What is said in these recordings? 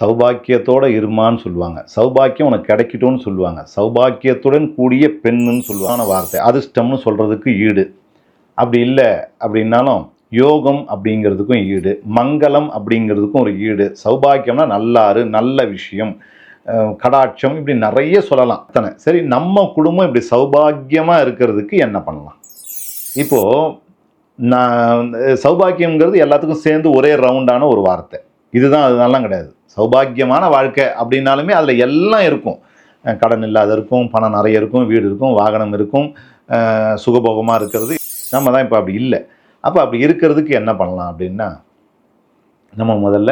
சௌபாக்கியத்தோடு இருமான்னு சொல்லுவாங்க. சௌபாக்கியம் உனக்கு கிடைக்கட்டும்னு சொல்லுவாங்க. சௌபாக்கியத்துடன் கூடிய பெண்ணுன்னு சொல்லுவாங்க. வார்த்தை. அதிர்ஷ்டம்னு சொல்கிறதுக்கு ஈடு. அப்படி இல்லை அப்படின்னாலும் யோகம் அப்படிங்கிறதுக்கும் ஈடு. மங்களம் அப்படிங்கிறதுக்கும் ஒரு ஈடு. சௌபாக்கியம்னா நல்லாறு நல்ல விஷயம். கடாட்சம் இப்படி நிறைய சொல்லலாம். அத்தனை. சரி நம்ம குடும்பம் இப்படி சௌபாக்கியமாக இருக்கிறதுக்கு என்ன பண்ணலாம்? இப்போது நான் சௌபாக்கியம்ங்கிறது எல்லாத்துக்கும் சேர்ந்து ஒரே ரவுண்டான ஒரு வார்த்தை. இதுதான் அதனாலாம் கிடையாது. சௌபாக்கியமான வாழ்க்கை அப்படின்னாலுமே அதில் எல்லாம் இருக்கும். கடன் இல்லாத இருக்கும் பணம் நிறைய இருக்கும் வீடு இருக்கும் வாகனம் இருக்கும் சுகபோகமாக இருக்கிறது. நம்ம தான் இப்போ அப்படி இல்லை. அப்போ அப்படி இருக்கிறதுக்கு என்ன பண்ணலாம் அப்படின்னா நம்ம முதல்ல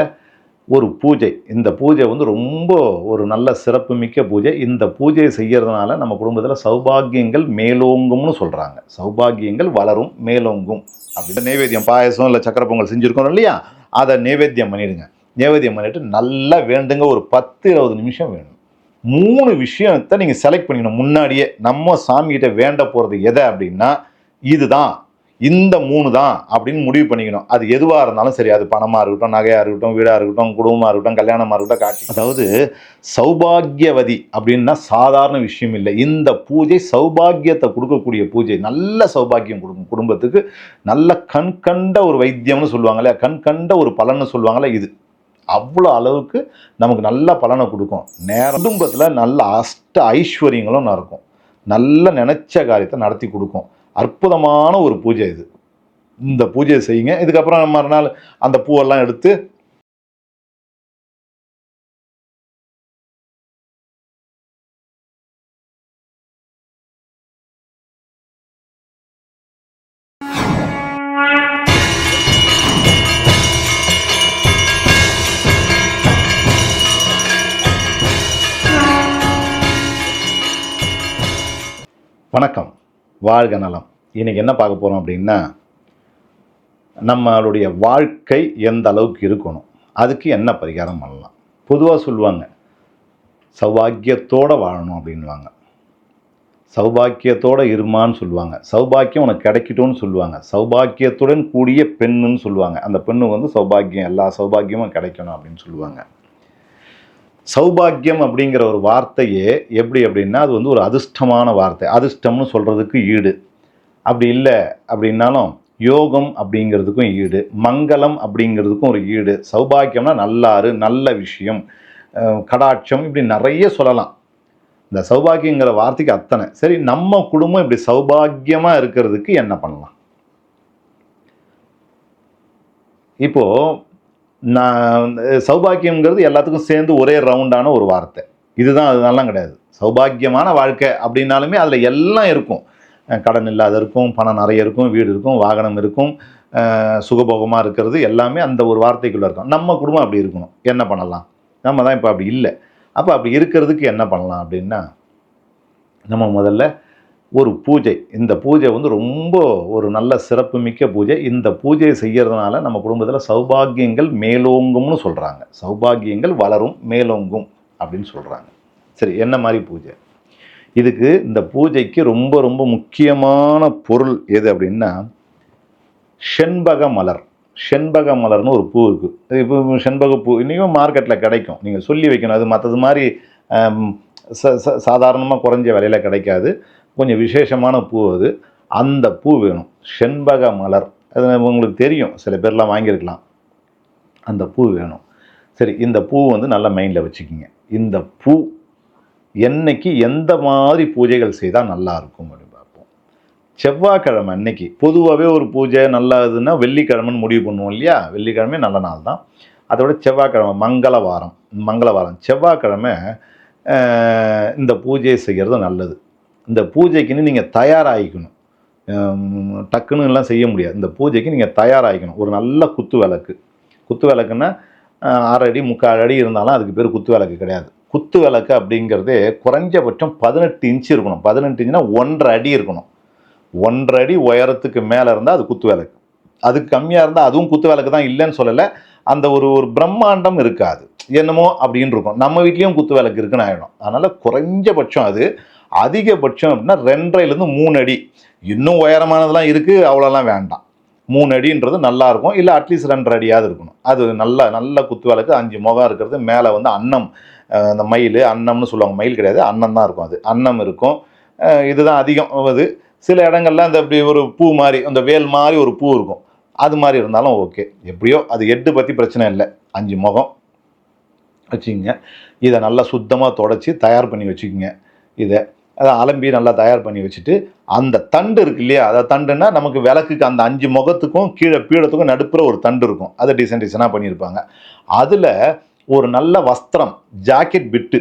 ஒரு பூஜை. இந்த பூஜை வந்து ரொம்ப ஒரு நல்ல சிறப்புமிக்க பூஜை. இந்த பூஜையை செய்கிறதுனால நம்ம குடும்பத்தில் சௌபாகியங்கள் மேலோங்கும்னு சொல்கிறாங்க சௌபாகியங்கள் வளரும் மேலோங்கும். அப்படி நைவேத்தியம் பாயசம் இல்லை சக்கரை பொங்கல் செஞ்சுருக்கோம் இல்லையா? அதை நைவேத்தியம் பண்ணிடுங்க. நேவேதியம் பண்ணிட்டு நல்லா வேண்டுங்க. ஒரு பத்து இருபது நிமிஷம் வேணும். மூணு விஷயத்தை நீங்கள் செலக்ட் பண்ணிக்கணும். முன்னாடியே நம்ம சாமிகிட்ட வேண்ட போகிறது எதை அப்படின்னா இதுதான். இந்த மூணு தான் அப்படின்னு முடிவு பண்ணிக்கணும். அது எதுவாக இருந்தாலும் சரி. அது பணமாக இருக்கட்டும் நகையாக இருக்கட்டும் வீடாக இருக்கட்டும் குடும்பமாக இருக்கட்டும் கல்யாணமாக இருக்கட்டும் காட்சி. அதாவது சௌபாகியவதி அப்படின்னா சாதாரண விஷயம் இல்லை. இந்த பூஜை சௌபாகியத்தை கொடுக்கக்கூடிய பூஜை. நல்ல சௌபாகியம் கொடுக்கும் குடும்பத்துக்கு நல்ல கண் கண்ட ஒரு வைத்தியம்னு சொல்லுவாங்கல்ல கண் கண்ட ஒரு பலன்னு சொல்லுவாங்கல்ல இது. அவ்வளோ அளவுக்கு நமக்கு நல்ல பலனை கொடுக்கும். நேரம் குடும்பத்தில் நல்ல அஷ்ட ஐஸ்வர்யங்களும் நடக்கும் நல்ல நினச்ச காரியத்தை நடத்தி கொடுக்கும். அற்புதமான ஒரு பூஜை இது. இந்த பூஜையை செய்யுங்க. இதுக்கப்புறம் மறுநாள் அந்த பூவெல்லாம் எடுத்து வணக்கம். வாழ்க நலம். இன்றைக்கி என்ன பார்க்க போகிறோம் அப்படின்னா நம்மளுடைய வாழ்க்கை எந்த அளவுக்கு இருக்கணும் அதுக்கு என்ன பரிகாரம் பண்ணலாம். பொதுவாக சொல்லுவாங்க சௌபாக்கியத்தோட வாழணும் அப்படின்வாங்க சௌபாக்கியத்தோட இருமான்னு சொல்லுவாங்க. சௌபாக்கியம் உனக்கு கிடைக்கட்டும்னு சொல்லுவாங்க. சௌபாக்கியத்துடன் கூடிய பெண்ணுன்னு சொல்லுவாங்க. அந்த பெண்ணுக்கு வந்து சௌபாக்கியம் எல்லா சௌபாக்கியமும் கிடைக்கணும் அப்படின்னு சொல்லுவாங்க. சௌபாக்கியம் அப்படிங்கிற ஒரு வார்த்தையே எப்படி அப்படின்னா அது வந்து ஒரு அதிர்ஷ்டமான வார்த்தை. அதிர்ஷ்டம்னு சொல்கிறதுக்கு ஈடு. அப்படி இல்லை அப்படின்னாலும் யோகம் அப்படிங்கிறதுக்கும் ஈடு. மங்களம் அப்படிங்கிறதுக்கும் ஒரு ஈடு. சௌபாக்கியம்னா நல்லாறு நல்ல விஷயம். கடாட்சம் இப்படி நிறைய சொல்லலாம். இந்த சௌபாக்கியங்கிற வார்த்தைக்கு அத்தனை. சரி நம்ம குடும்பம் இப்படி சௌபாகியமாக இருக்கிறதுக்கு என்ன பண்ணலாம்? இப்போது நான் சௌபாக்கியம்ங்கிறது எல்லாத்துக்கும் சேர்ந்து ஒரே ரவுண்டான ஒரு வார்த்தை. இதுதான் அதனாலலாம் கிடையாது. சௌபாக்கியமான வாழ்க்கை அப்படின்னாலுமே அதில் எல்லாம் இருக்கும். கடன் இல்லாத இருக்கும் பணம் நிறைய இருக்கும் வீடு இருக்கும் வாகனம் இருக்கும் சுகபோகமாக இருக்கிறது எல்லாமே அந்த ஒரு வார்த்தைக்குள்ளே இருக்கும். நம்ம குடும்பம் அப்படி இருக்கணும். என்ன பண்ணலாம்? நம்ம தான் இப்போ அப்படி இல்லை. அப்போ அப்படி இருக்கிறதுக்கு என்ன பண்ணலாம் அப்படின்னா நம்ம முதல்ல ஒரு பூஜை. இந்த பூஜை வந்து ரொம்ப ஒரு நல்ல சிறப்புமிக்க பூஜை. இந்த பூஜையை செய்கிறதுனால நம்ம குடும்பத்தில் சௌபாகியங்கள் மேலோங்கும்னு சொல்கிறாங்க சௌபாகியங்கள் வளரும் மேலோங்கும் அப்படின்னு சொல்கிறாங்க சரி என்ன மாதிரி பூஜை? இதுக்கு இந்த பூஜைக்கு ரொம்ப ரொம்ப முக்கியமான பொருள் எது அப்படின்னா செண்பக மலர். செண்பக மலர்னு ஒரு பூ இருக்குது இப்போ செண்பக பூ இன்றைக்கும் மார்க்கெட்டில் கிடைக்கும். நீங்கள் சொல்லி வைக்கணும். அது மற்றது மாதிரி ச சாதாரணமாக குறைஞ்ச விலையில் கிடைக்காது. கொஞ்சம் விசேஷமான பூ அது. அந்த பூ வேணும். செண்பக மலர். அது உங்களுக்கு தெரியும். சில பேர்லாம் வாங்கியிருக்கலாம். அந்த பூ வேணும். சரி இந்த பூ வந்து நல்லா மைண்டில் வச்சுக்கிங்க. இந்த பூ என்னைக்கு எந்த மாதிரி பூஜைகள் செய்தால் நல்லா இருக்கும் அப்படின்னு பார்ப்போம். செவ்வாய்க்கிழமை அன்னைக்கு பொதுவாகவே ஒரு பூஜை நல்லா இதுன்னா வெள்ளிக்கிழமைன்னு முடிவு பண்ணுவோம் இல்லையா? வெள்ளிக்கிழமை நல்ல நாள் தான். அதோட செவ்வாய்க்கிழமை மங்களவாரம். மங்களவாரம். செவ்வாய்க்கிழமை இந்த பூஜையை செய்கிறது நல்லது. இந்த பூஜைக்குன்னு நீங்கள் தயாராகிக்கணும். டக்குன்னு எல்லாம் செய்ய முடியாது. இந்த பூஜைக்கு நீங்கள் தயாராகிக்கணும். ஒரு நல்ல குத்து விளக்கு. குத்து விளக்குன்னா ஆறு அடி முக்கால் அடி இருந்தாலும் அதுக்கு பேர் குத்து விளக்கு கிடையாது. குத்து விளக்கு அப்படிங்கிறதே குறைஞ்சபட்சம் பதினெட்டு இன்ச்சு இருக்கணும். பதினெட்டு இன்ச்சுனா ஒன்றரை அடி இருக்கணும். ஒன்றரை அடி உயரத்துக்கு மேலே இருந்தால் அது குத்து விளக்கு. அதுக்கு கம்மியாக இருந்தால் அதுவும் குத்து விளக்கு தான் இல்லைன்னு சொல்லலை. அந்த ஒரு ஒரு பிரம்மாண்டம் இருக்காது. என்னமோ அப்படின்னு இருக்கும். நம்ம வீட்லேயும் குத்து விளக்கு இருக்குன்னு ஆகிடும் அதனால் குறைஞ்சபட்சம் அது அதிகபட்சம் அப்படின்னா ரெண்டரைலேருந்து மூணு அடி இன்னும் உயரமானதெல்லாம் இருக்குது அவ்வளோலாம் வேண்டாம். மூணு அடின்றது நல்லா இருக்கும். இல்லை அட்லீஸ்ட் ரெண்டரை அடியாவது இருக்கணும். அது நல்ல நல்ல குத்து விளக்கு அஞ்சு முகம் இருக்கிறது மேலே வந்து அன்னம் அந்த மயில் அன்னம்னு சொல்லுவாங்க. மயில் கிடையாது அன்னம் தான் இருக்கும் அது. அன்னம் இருக்கும். இதுதான் அதிகம். அது சில இடங்கள்ல அந்த இப்படி ஒரு பூ மாதிரி அந்த வேல் மாதிரி ஒரு பூ இருக்கும். அது மாதிரி இருந்தாலும் ஓகே. எப்படியோ அது எட்டு பற்றி பிரச்சனை இல்லை. அஞ்சு முகம். வச்சுக்கோங்க. இதை நல்லா சுத்தமாக தொடச்சி தயார் பண்ணி வச்சுக்கோங்க. இதை. அதை அலம்பி நல்லா தயார் பண்ணி வச்சுட்டு அந்த தண்டு இருக்கு இல்லையா? அதை தண்டுன்னா நமக்கு விளக்குக்கு அந்த அஞ்சு முகத்துக்கும் கீழே பீடத்துக்கும் நடுப்புற ஒரு தண்டு இருக்கும். அதை டிசைன் டிசைனாக பண்ணியிருப்பாங்க. அதில் ஒரு நல்ல வஸ்திரம் ஜாக்கெட் பிட்டு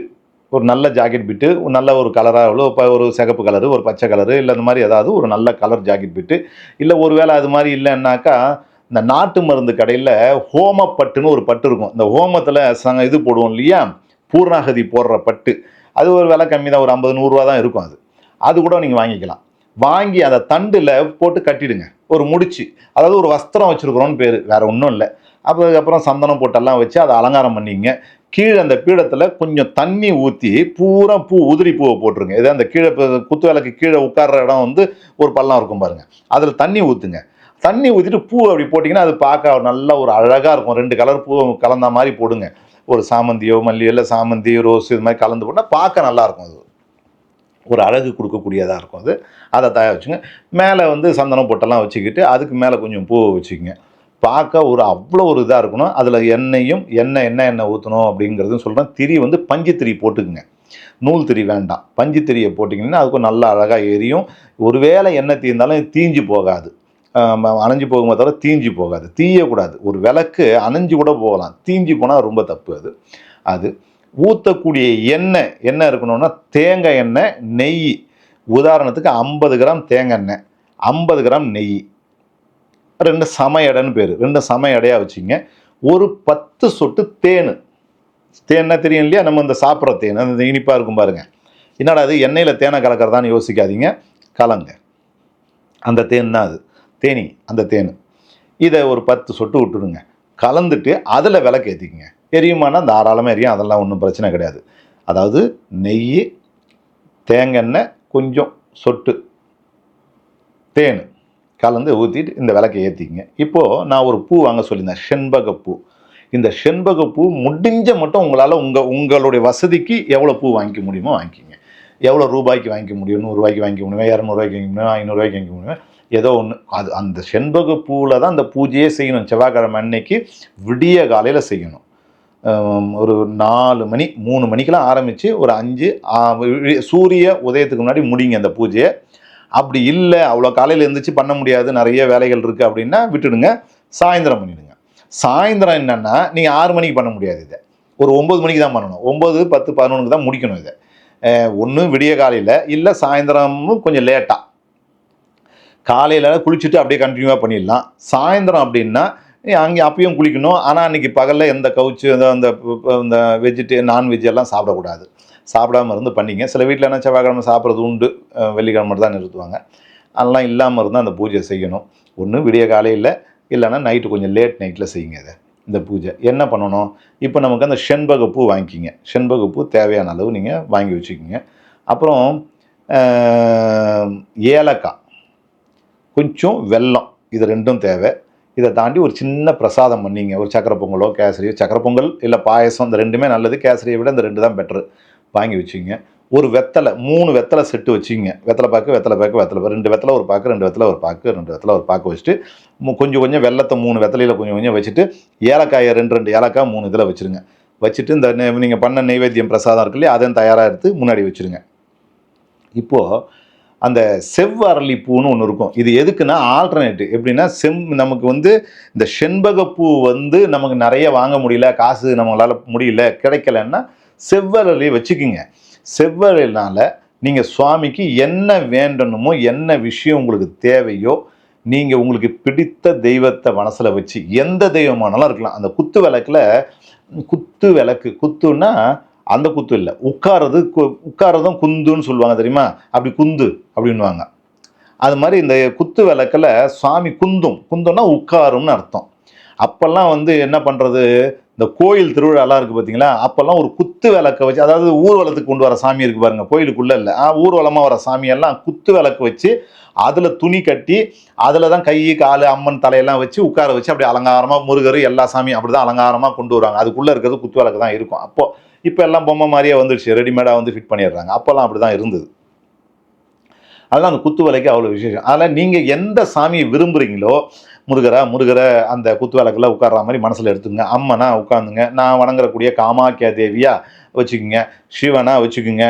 ஒரு நல்ல ஜாக்கெட் பிட்டு ஒரு நல்ல ஒரு கலராக எவ்வளோ இப்போ ஒரு சிகப்பு கலரு ஒரு பச்சை கலரு இல்லை இந்த மாதிரி ஏதாவது ஒரு நல்ல கலர் ஜாக்கெட் பிட்டு இல்லை ஒரு வேளை அது மாதிரி இல்லைன்னாக்கா இந்த நாட்டு மருந்து கடையில் ஹோமப்பட்டுன்னு ஒரு பட்டு இருக்கும். இந்த ஹோமத்தில் சங்க இது போடுவோம் இல்லையா? பூர்ணாகதி போடுற பட்டு. அது ஒரு விலை கம்மி தான் ஒரு ஐம்பது நூறுரூவா தான் இருக்கும் அது. அது கூட நீங்கள் வாங்கிக்கலாம். வாங்கி அதை தண்டில் போட்டு கட்டிடுங்க. ஒரு முடிச்சு. அதாவது ஒரு வஸ்திரம் வச்சுருக்குறோன்னு பேர் வேறு ஒன்றும் இல்லை. அதுக்கப்புறம் சந்தனம் போட்டெல்லாம் வச்சு அதை அலங்காரம் பண்ணிங்க கீழே அந்த பீடத்தில் கொஞ்சம் தண்ணி ஊற்றி பூரா பூ உதிரி பூவை போட்டுருங்க. இது அந்த கீழே குத்து விளக்கு கீழே உட்கார்ற இடம் வந்து ஒரு பள்ளம் இருக்கும் பாருங்கள் அதில் தண்ணி ஊற்றுங்க தண்ணி ஊற்றிட்டு பூ அப்படி போட்டிங்கன்னா அது பார்க்க நல்லா ஒரு அழகாக இருக்கும். ரெண்டு கலர் பூ கலந்த மாதிரி போடுங்க. ஒரு சாமந்தியோ மல்லியோ இல்லை சாமந்தி ரோஸ் இது மாதிரி கலந்து போட்டால் பார்க்க நல்லா இருக்கும் அது. ஒரு அழகு கொடுக்கக்கூடியதாக இருக்கும் அது. அதை தயார் வச்சுங்க. மேலே வந்து சந்தனம் பொட்டெல்லாம் வச்சுக்கிட்டு அதுக்கு மேலே கொஞ்சம் பூ வச்சுக்கோங்க. பார்க்க ஒரு அவ்வளோ ஒரு இதாக இருக்கணும். அதில் எண்ணெயும் எண்ணெய் என்ன எண்ணெய் ஊற்றணும் அப்படிங்கிறதும் சொல்கிறேன் திரி வந்து பஞ்சு திரி போட்டுக்குங்க. நூல் திரி வேண்டாம். பஞ்சு திரியை போட்டிங்கன்னா அதுக்கும் நல்லா அழகாக எரியும். ஒருவேளை எண்ணெய் தீர்ந்தாலும் தீஞ்சு போகாது. அணைஞ்சு போகுமே தவிர தீஞ்சு போகாது. தீயக்கூடாது. ஒரு விளக்கு அணைஞ்சு கூட போகலாம். தீஞ்சு போனால் ரொம்ப தப்பு அது. அது ஊற்றக்கூடிய எண்ணெய் என்ன இருக்கணும்னா தேங்காய் எண்ணெய் நெய். உதாரணத்துக்கு ஐம்பது கிராம் தேங்காய் எண்ணெய் ஐம்பது கிராம் நெய். ரெண்டு சம எடைன்னு பேர். ரெண்டு சம எடையாக வச்சுங்க. ஒரு பத்து சொட்டு தேன். தேன்னா தெரியும் இல்லையா? நம்ம இந்த சாப்பிட்ற தேன். அந்த இனிப்பாக இருக்கும் பாருங்கள் என்னடா அது எண்ணெயில் தேனை கலக்கிறதான்னு யோசிக்காதீங்க. கலங்க. அந்த தேன் தான் அது. தேனி அந்த தேன். இதை ஒரு பத்து சொட்டு விட்டுடுங்க. கலந்துட்டு அதில் விளக்கு ஏற்றிக்குங்க எரியுமானா தாராளமாக எரியும் அதெல்லாம் ஒன்றும் பிரச்சனை கிடையாது. அதாவது நெய் தேங்காய் கொஞ்சம் சொட்டு தேன் கலந்து ஊற்றிட்டு இந்த விளக்கை ஏற்றிக்கிங்க இப்போது நான் ஒரு பூ வாங்க சொல்லியிருந்தேன் செண்பகப்பூ இந்த செண்பகப்பூ முடிஞ்ச மட்டும் உங்களால் உங்கள் உங்களுடைய வசதிக்கு எவ்வளோ பூ வாங்கிக்க முடியுமோ வாங்கிக்கிங்க. எவ்வளோ ரூபாய்க்கு வாங்கிக்க முடியும் நூறுரூவாய்க்கு வாங்கிக்க முடியுமா இரநூறுவாய்க்கு வாங்கிக்க முடியுமா ஐநூறுரூவாய்க்கு வாங்கிக்க முடியுமா ஏதோ ஒன்று அது அந்த செண்பக பூவில் தான் அந்த பூஜையே செய்யணும். செவ்வாய்க்கிழமை அன்னைக்கு விடிய காலையில் செய்யணும். ஒரு நாலு மணி மூணு மணிக்கெலாம் ஆரம்பித்து ஒரு அஞ்சு சூரிய உதயத்துக்கு முன்னாடி முடிங்க அந்த பூஜையை. அப்படி இல்லை அவ்வளோ காலையில் எழுந்திரிச்சு பண்ண முடியாது நிறைய வேலைகள் இருக்குது அப்படின்னா விட்டுடுங்க சாயந்தரம் பண்ணிவிடுங்க சாயந்தரம் என்னென்னா நீங்கள் ஆறு மணிக்கு பண்ண முடியாது இதை. ஒரு ஒம்பது மணிக்கு தான் பண்ணணும். ஒம்பது பத்து பதினொன்றுக்கு தான் முடிக்கணும் இதை. ஒன்று விடிய காலையில் இல்லை சாயந்தரமும் கொஞ்சம் லேட்டாக காலையில் குளிச்சுட்டு அப்படியே கண்டினியூவாக பண்ணிடலாம். சாயந்தரம் அப்படின்னா அங்கே அப்பயும் குளிக்கணும். ஆனால் அன்றைக்கி பகலில் எந்த கவுச்சு அந்த அந்த இந்த வெஜிடே நான்வெஜ் எல்லாம் சாப்பிடக்கூடாது. சாப்பிடாம இருந்து பண்ணிங்க. சில வீட்டில் என்ன செவ்வாய்க்கிழமை சாப்பிட்றது உண்டு. வெள்ளிக்கிழமை தான் நிறுத்துவாங்க. அதெல்லாம் இல்லாமல் இருந்தால் அந்த பூஜை செய்யணும். ஒன்று விடிய காலையில் இல்லைன்னா நைட்டு கொஞ்சம் லேட் நைட்டில் செய்யுங்க இதை இந்த பூஜை. என்ன பண்ணணும்? இப்போ நமக்கு அந்த செண்பக பூ வாங்கிக்கிங்க. செண்பக பூ தேவையான அளவு நீங்கள் வாங்கி வச்சுக்கிங்க. அப்புறம் ஏலக்காய். கொஞ்சம் வெல்லம். இது ரெண்டும் தேவை. இதை தாண்டி ஒரு சின்ன பிரசாதம் பண்ணிங்க. ஒரு சக்கரை பொங்கலோ கேசரியோ சக்கரை பொங்கல் இல்லை பாயசம் இந்த ரெண்டுமே நல்லது. கேசரியை விட இந்த ரெண்டு தான் பெட்ரு வாங்கி வச்சுங்க. ஒரு வெத்தலை மூணு வெத்தலை செட்டு வச்சுங்க. வெத்தலை பாக்கு வெத்தலை பாக்கு வெத்தலை பாக்கு. ரெண்டு வெத்தலை ஒரு பாக்கு ரெண்டு வெத்தலை ஒரு பாக்கு ரெண்டு வெத்தலை ஒரு பாக்கு வச்சுட்டு கொஞ்சம் கொஞ்சம் வெள்ளத்தை மூணு வெத்தலையில் கொஞ்சம் கொஞ்சம் வச்சுட்டு ஏலக்காயை ரெண்டு ரெண்டு ஏலக்காய் மூணு இதில் வச்சுருங்க. வச்சுட்டு இந்த நீங்கள் பண்ண நைவேத்தியம் பிரசாதம் இருக்கு இல்லையா அதையும் தயாராக எடுத்து முன்னாடி வச்சுருங்க. இப்போது அந்த செவ்வரளி பூன்னு ஒன்று இருக்கும். இது எதுக்குன்னா ஆல்டர்னேட்டிவ் எப்படின்னா செம் நமக்கு வந்து இந்த செண்பகப்பூ வந்து நமக்கு நிறைய வாங்க முடியல காசு நம்மளால் முடியல கிடைக்கலன்னா செவ்வரளி வச்சுக்கிங்க. செவ்வரலினால் நீங்கள் சுவாமிக்கு என்ன வேண்டணுமோ என்ன விஷயம் உங்களுக்கு தேவையோ நீங்கள் உங்களுக்கு பிடித்த தெய்வத்தை மனசில் வச்சு எந்த தெய்வமானாலும் இருக்கலாம். அந்த குத்து விளக்குல குத்து விளக்கு குத்துன்னா அந்த குத்து இல்லை. உட்காரது கு- உட்காரதும் குந்துன்னு சொல்லுவாங்க தெரியுமா? அப்படி குந்து அப்படின்வாங்க அது மாதிரி இந்த குத்து விளக்கில் சுவாமி குந்தும். குந்தும்னா உட்காரும்னு அர்த்தம். அப்போல்லாம் வந்து என்ன பண்ணுறது இந்த கோயில் திருவிழாலாம் இருக்குது பார்த்தீங்களா அப்போல்லாம் ஒரு குத்து விளக்க வச்சு அதாவது ஊர்வலத்துக்கு கொண்டு வர சாமி இருக்குது பாருங்கள் கோயிலுக்குள்ளே இல்லை. ஆ ஊர்வலமாக வர சாமியெல்லாம் குத்து விளக்கு வச்சு அதில் துணி கட்டி அதில் தான் கை கால் அம்மன் தலையெல்லாம் வச்சு உட்கார வச்சு அப்படி அலங்காரமாக முருகர் எல்லா சாமியும் அப்படி தான் அலங்காரமாக கொண்டு வருவாங்க. அதுக்குள்ளே இருக்கிறது குத்து விளக்கு தான் இருக்கும். அப்போது இப்போ எல்லாம் பொம்மை மாதிரியே வந்துடுச்சு ரெடிமேடாக வந்து ஃபிட் பண்ணிடுறாங்க. அப்போல்லாம் அப்படி தான் இருந்தது. அதெல்லாம் அந்த குத்து விலைக்கு அவ்வளோ விசேஷம். அதில் நீங்கள் எந்த சாமியை விரும்புகிறீங்களோ முருகரை முருகரை அந்த குத்து விளக்குல உட்கார்ற மாதிரி மனசில் எடுத்துங்க. அம்மனா உட்காந்துங்க நான் வணங்குறக்கூடிய காமாக்கியா தேவியாக வச்சுக்கோங்க. சிவனா வச்சுக்கோங்க.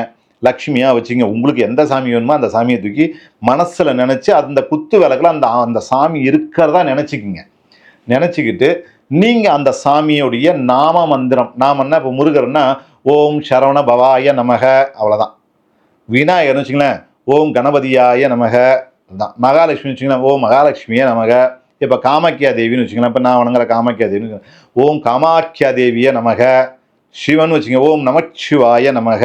லக்ஷ்மியாக வச்சுங்க உங்களுக்கு எந்த சாமி வேணுமோ அந்த சாமியை தூக்கி மனசில் நினச்சி அந்த குத்து விளக்கில் அந்த அந்த சாமி இருக்கிறதா நினச்சிக்கிங்க. நினச்சிக்கிட்டு நீங்கள் அந்த சாமியுடைய நாம மந்திரம் நாமன்னா இப்போ முருகர்னா ஓம் சரவண பவாய நமக அவ்வளோதான் விநாயகர்னு வச்சுங்களேன் ஓம் கணபதியாய நமக தான் மகாலட்சுமி வச்சுங்களேன் ஓம் மகாலட்சுமியே நமக. இப்போ காமாக்கியா தேவின்னு வச்சுங்களேன் இப்போ நான் வணங்குற காமாக்கியா தேவின்னு ஓம் காமாக்கியா தேவிய நமக. சிவன் வச்சுங்க ஓம் நமச்சிவாய நமக.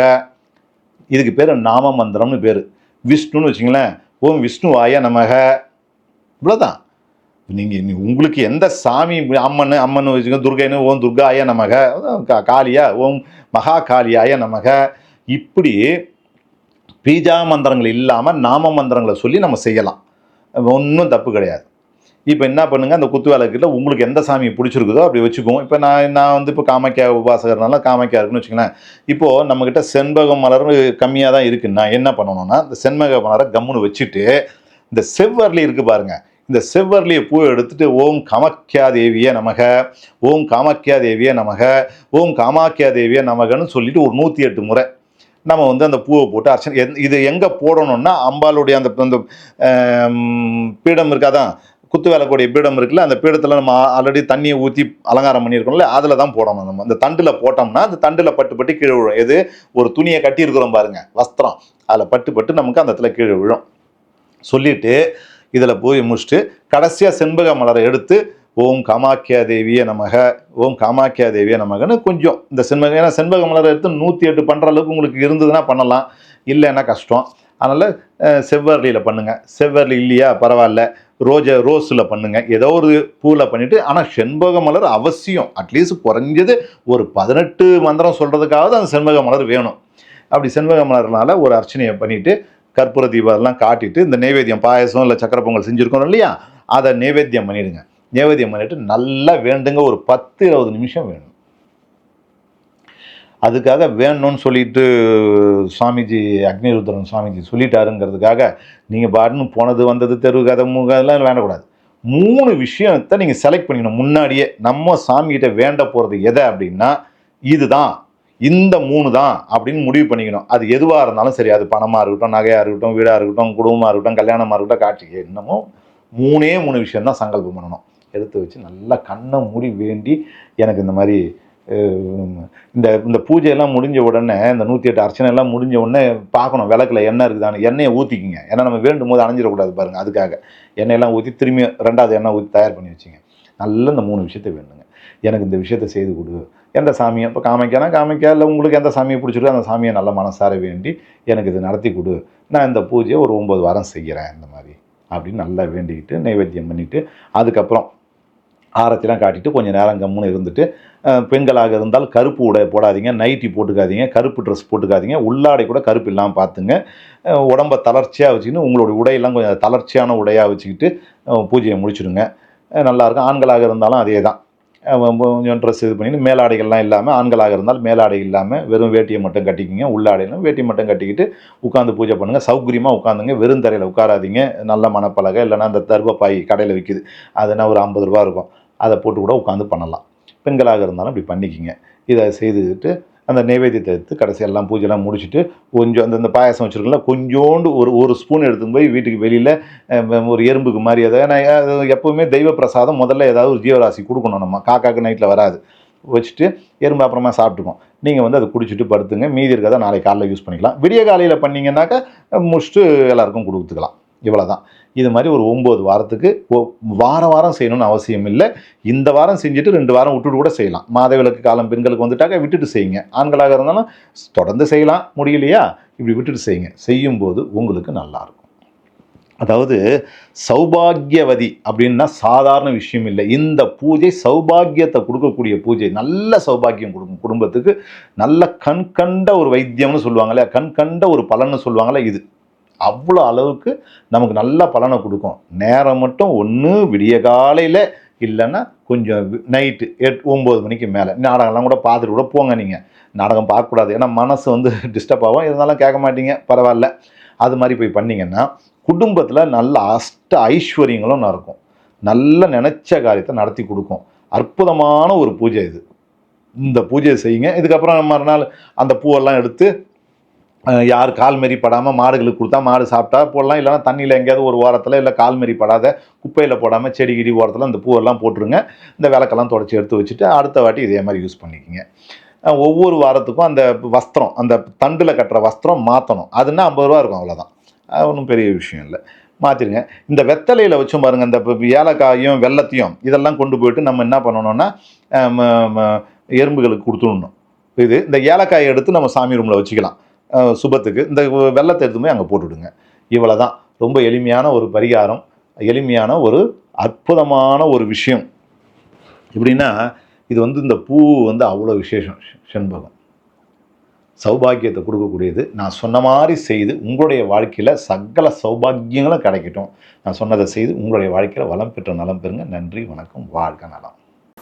இதுக்கு பேர் நாம மந்திரம்னு பேர். விஷ்ணுன்னு வச்சுங்களேன் ஓம் விஷ்ணுவாய நமக. இவ்வளோதான் நீங்கள் உங்களுக்கு எந்த சாமி அம்மன் அம்மன் வச்சுக்கோங்க துர்கைன்னு ஓம் துர்காய நமக காளியா ஓம் மகா காளியாய நமக. இப்படி பீஜா மந்திரங்கள் இல்லாமல் நாம மந்திரங்களை சொல்லி நம்ம செய்யலாம். ஒன்றும் தப்பு கிடையாது. இப்போ என்ன பண்ணுங்கள் அந்த குத்து விளக்குல உங்களுக்கு எந்த சாமி பிடிச்சிருக்குதோ அப்படி வச்சுக்குவோம். இப்போ நான் நான் வந்து இப்போ காமாக்கியா உபாசகர்னால காமாக்கியா இருக்குன்னு வச்சுங்களேன் இப்போது நம்மக்கிட்ட செண்பக மலர் கம்மியாக தான் இருக்குன்னா என்ன பண்ணணும்னா இந்த செண்பக மலரை கம்முன்னு வச்சுட்டு இந்த செவ்வரளி இருக்குது பாருங்கள் இந்த செவ்வரளியை பூ எடுத்துட்டு ஓம் காமாக்கியா தேவியே நமக ஓம் காமாக்கியா தேவியே நமக ஓம் காமாக்கியா தேவிய நமகன்னு சொல்லிட்டு ஒரு நூற்றி எட்டு முறை நம்ம வந்து அந்த பூவை போட்டு அர்ச்சனை இது எங்கே போடணும்னா அம்பாளுடைய அந்த அந்த பீடம் இருக்காதான் குத்து வேலைக்கூடிய பீடம் இருக்குல்ல அந்த பீடத்தில் நம்ம ஆல்ரெடி தண்ணியை ஊற்றி அலங்காரம் பண்ணியிருக்கோம்ல அதில் தான் போடணும் நம்ம. அந்த தண்டில் போட்டோம்னா அந்த தண்டில் பட்டு பட்டு கீழே விழும். எது? ஒரு துணியை கட்டியிருக்கிறோம் பாருங்கள் வஸ்திரம். அதில் பட்டு பட்டு நமக்கு அந்த இடத்துல கீழே விழும். சொல்லிவிட்டு இதில் போய் முடிச்சுட்டு கடைசியாக செண்பக மலரை எடுத்து ஓம் காமாக்கியா தேவியே நமக ஓம் காமாக்கியா தேவியே நமகன்னு கொஞ்சம் இந்த செண்பக ஏன்னா செண்பக மலரை எடுத்து நூற்றி எட்டு பண்ணுற அளவுக்கு உங்களுக்கு இருந்ததுன்னா பண்ணலாம். இல்லைன்னா கஷ்டம். அதனால் செவ்வரளியில் பண்ணுங்கள் செவ்வரளி இல்லையா? பரவாயில்ல. ரோஜை ரோஸில் பண்ணுங்கள் ஏதோ ஒரு பூவில் பண்ணிவிட்டு ஆனால் செண்பக மலர் அவசியம். அட்லீஸ்ட் குறைஞ்சது ஒரு பதினெட்டு மந்திரம் சொல்கிறதுக்காவது அந்த செண்பக மலர் வேணும். அப்படி செண்பக மலர்னால ஒரு அர்ச்சனையை பண்ணிவிட்டு கற்பூர தீபம் அதெல்லாம் காட்டிட்டு இந்த நைவேத்தியம் பாயசம் இல்லை சக்கரை பொங்கல் செஞ்சுருக்கோம் இல்லையா? அதை நைவேத்தியம் பண்ணிடுங்க. நைவேத்தியம் பண்ணிட்டு நல்லா வேண்டுங்க. ஒரு பத்து இருபது நிமிஷம் வேணும். அதுக்காக வேணும்னு சொல்லிட்டு சுவாமிஜி அக்னிருத்ரன் சுவாமிஜி சொல்லிட்டாருங்கிறதுக்காக நீங்கள் பாட்டுன்னு போனது வந்தது தெரு கதை முக அதெல்லாம் வேண்டக்கூடாது. மூணு விஷயத்தை நீங்கள் செலக்ட் பண்ணிக்கணும் முன்னாடியே. நம்ம சாமிகிட்ட வேண்ட போகிறது எதை அப்படின்னா இதுதான். இந்த மூணு தான் அப்படின்னு முடிவு பண்ணிக்கணும். அது எதுவாக இருந்தாலும் சரி அது பணமாக இருக்கட்டும் நகையாக இருக்கட்டும் வீடாக இருக்கட்டும் குடும்பமாக இருக்கட்டும் கல்யாணமாக இருக்கட்டும் காட்சி என்னமோ மூணே மூணு விஷயம் தான் சங்கல்பம் பண்ணணும். எடுத்து வச்சு நல்லா கண்ணை மூடி வேண்டி எனக்கு இந்த மாதிரி இந்த இந்த பூஜையெல்லாம் முடிஞ்ச உடனே இந்த நூற்றி எட்டு அர்ச்சனை எல்லாம் முடிஞ்ச உடனே பார்க்கணும் விளக்கில் எண்ணெய் இருக்குதான்னு. எண்ணெயை ஊற்றிக்கிங்க ஏன்னா நம்ம வேண்டும் போது அணைஞ்சிடக்கூடாது பாருங்கள் அதுக்காக. எண்ணெயெல்லாம் ஊற்றி திரும்பி ரெண்டாவது எண்ணெய் ஊற்றி தயார் பண்ணி வச்சுங்க. நல்ல இந்த மூணு விஷயத்தை வேண்டுங்க. எனக்கு இந்த விஷயத்தை செய்து கொடு. எந்த சாமியை இப்போ காமிக்கானா காமிக்கா இல்லை உங்களுக்கு எந்த சாமியை பிடிச்சிருக்கோ அந்த சாமியை நல்ல மனசார வேண்டி எனக்கு இது நடத்தி கொடு. நான் இந்த பூஜையை ஒரு ஒம்பது வாரம் செய்கிறேன் இந்த மாதிரி. அப்படின்னு நல்லா வேண்டிக்கிட்டு நைவேத்தியம் பண்ணிவிட்டு அதுக்கப்புறம் ஆரத்திலாம் காட்டிட்டு கொஞ்சம் நேரம் கம்முன்னு இருந்துட்டு பெண்களாக இருந்தால் கருப்பு உடை போடாதீங்க நைட்டி போட்டுக்காதீங்க கருப்பு ட்ரெஸ் போட்டுக்காதீங்க உள்ளாடை கூட கருப்பு இல்லாமல் பார்த்துங்க. உடம்ப தளர்ச்சியாக வச்சுக்கிட்டு உங்களுடைய உடையெல்லாம் கொஞ்சம் தளர்ச்சியான உடையாக வச்சுக்கிட்டு பூஜையை முடிச்சுடுங்க. நல்லாயிருக்கும் ஆண்களாக இருந்தாலும் அதே தான் கொஞ்சம் ட்ரெஸ் இது பண்ணி மேலாடைகள்லாம் இல்லாமல் ஆண்களாக இருந்தால் மேலாடை இல்லாமல் வெறும் வேட்டியை மட்டும் கட்டிக்கிங்க. உள்ளாடையிலும் வேட்டி மட்டும் கட்டிக்கிட்டு உட்காந்து பூஜை பண்ணுங்கள் சௌகரியமாக உட்காந்துங்க வெறும் தரையில் உட்காராதீங்க. நல்ல மணப்பலகை இல்லைன்னா அந்த தர்பப்பாய் கடையில் விற்கிது அதுனா ஒரு ஐம்பது ரூபா இருக்கும். அதை போட்டு கூட உட்காந்து பண்ணலாம். பெண்களாக இருந்தாலும் இப்படி பண்ணிக்கிங்க. இதை செய்துட்டு அந்த நைவேத்தியத்தை எடுத்து கடைசி எல்லாம் பூஜைலாம் முடிச்சுட்டு கொஞ்சம் அந்த இந்த பாயாசம் வச்சுருக்கல கொஞ்சோண்டு ஒரு ஒரு ஸ்பூன் எடுத்துன்னு போய் வீட்டுக்கு வெளியில் ஒரு எறும்புக்கு மாதிரி அதை ஏன்னா எப்போவுமே தெய்வ பிரசாதம் முதல்ல ஏதாவது ஒரு ஜீவராசி கொடுக்கணும் நம்ம. காக்காக்கு நைட்டில் வராது. வச்சுட்டு எறும்பு அப்புறமா சாப்பிட்டுக்கும். நீங்கள் வந்து அதை குடிச்சிட்டு படுத்துங்க. மீதி இருக்கிறத நாளைக்கு காலையில் யூஸ் பண்ணிக்கலாம். விடிய காலையில் பண்ணீங்கன்னாக்கா முடிச்சுட்டு எல்லாருக்கும் கொடுத்துக்கலாம். இவ்வளோ தான் இது மாதிரி ஒரு ஒம்பது வாரத்துக்கு வார வாரம் வாரம் செய்யணும்னு அவசியம் இல்லை. இந்த வாரம் செஞ்சுட்டு ரெண்டு வாரம் விட்டுட்டு கூட செய்யலாம். மாதவிலக்கு காலம் பெண்களுக்கு வந்துட்டாக்க விட்டுட்டு செய்யுங்க. ஆண்களாக இருந்தாலும் தொடர்ந்து செய்யலாம். முடியலையா? இப்படி விட்டுட்டு செய்யுங்க. செய்யும்போது உங்களுக்கு நல்லாயிருக்கும். அதாவது சௌபாகியவதி அப்படின்னா சாதாரண விஷயம் இல்லை. இந்த பூஜை சௌபாகியத்தை கொடுக்கக்கூடிய பூஜை நல்ல சௌபாகியம் கொடுக்கும் குடும்பத்துக்கு நல்ல கண் கண்ட ஒரு வைத்தியம்னு சொல்லுவாங்களே கண் கண்ட ஒரு பலன்னு சொல்லுவாங்கல்ல இது. அவ்வளோ அளவுக்கு நமக்கு நல்ல பலனை கொடுக்கும். நேரம் மட்டும் ஒன்று விடிய காலையில் இல்லைன்னா கொஞ்சம் நைட்டு எட் ஒம்பது மணிக்கு மேலே. நாடகம்லாம் கூட பார்த்துட்டு கூட போங்க நீங்கள் நாடகம் பார்க்கக்கூடாது. ஏன்னா மனசு வந்து டிஸ்டர்ப் ஆகும். இருந்தாலும் கேட்க மாட்டீங்க. பரவாயில்ல. அது மாதிரி போய் பண்ணிங்கன்னா குடும்பத்தில் நல்ல அஷ்ட ஐஸ்வர்யங்களும் நடக்கும் நல்ல நினச்ச காரியத்தை நடத்தி கொடுக்கும். அற்புதமான ஒரு பூஜை இது. இந்த பூஜையை செய்யுங்க. இதுக்கப்புறம் மறுநாள் அந்த பூவெல்லாம் எடுத்து யார் கால் மாரி படாமல் மாடுகளுக்கு கொடுத்தா மாடு சாப்பிட்டா போடலாம். இல்லைன்னா தண்ணியில் எங்கேயாவது ஒரு ஓரத்தில் இல்லை கால் மாரி படாத குப்பையில் போடாமல் செடி கிடி ஓரத்தில் அந்த பூவெல்லாம் போட்டுருங்க. இந்த விளக்கெல்லாம் தொடச்சி எடுத்து வச்சுட்டு அடுத்த வாட்டி இதே மாதிரி யூஸ் பண்ணிக்கோங்க. ஒவ்வொரு வாரத்துக்கும் அந்த வஸ்திரம் அந்த தண்டில் கட்டுற வஸ்திரம் மாற்றணும் அதுன்னா ஐம்பது ரூபா இருக்கும் அவ்வளோதான் ஒன்றும் பெரிய விஷயம் இல்லை. மாற்றிருங்க இந்த வெத்தலையில் வச்சும் பாருங்கள் இந்த ஏலக்காயும் வெள்ளத்தையும் இதெல்லாம் கொண்டு போயிட்டு நம்ம என்ன பண்ணணும்னா எறும்புகளுக்கு கொடுத்துடணும். இது இந்த ஏலக்காயை எடுத்து நம்ம சாமி ரூமில் வச்சுக்கலாம். சுபத்துக்கு இந்த வெள்ளத்தை எடுத்துமே போய் அங்கே போட்டுவிடுங்க இவ்வளோ தான் ரொம்ப எளிமையான ஒரு பரிகாரம் எளிமையான ஒரு அற்புதமான ஒரு விஷயம். எப்படின்னா இது வந்து இந்த பூ வந்து அவ்வளோ விசேஷம் செண்பகம் சௌபாக்கியத்தை கொடுக்கக்கூடியது. நான் சொன்ன மாதிரி செய்து உங்களுடைய வாழ்க்கையில் சகல சௌபாக்கியங்களும் கிடைக்கட்டும். நான் சொன்னதை செய்து உங்களுடைய வாழ்க்கையில் வளம் பெற்ற நலம் பெறுங்க. நன்றி வணக்கம் வாழ்க நலம்.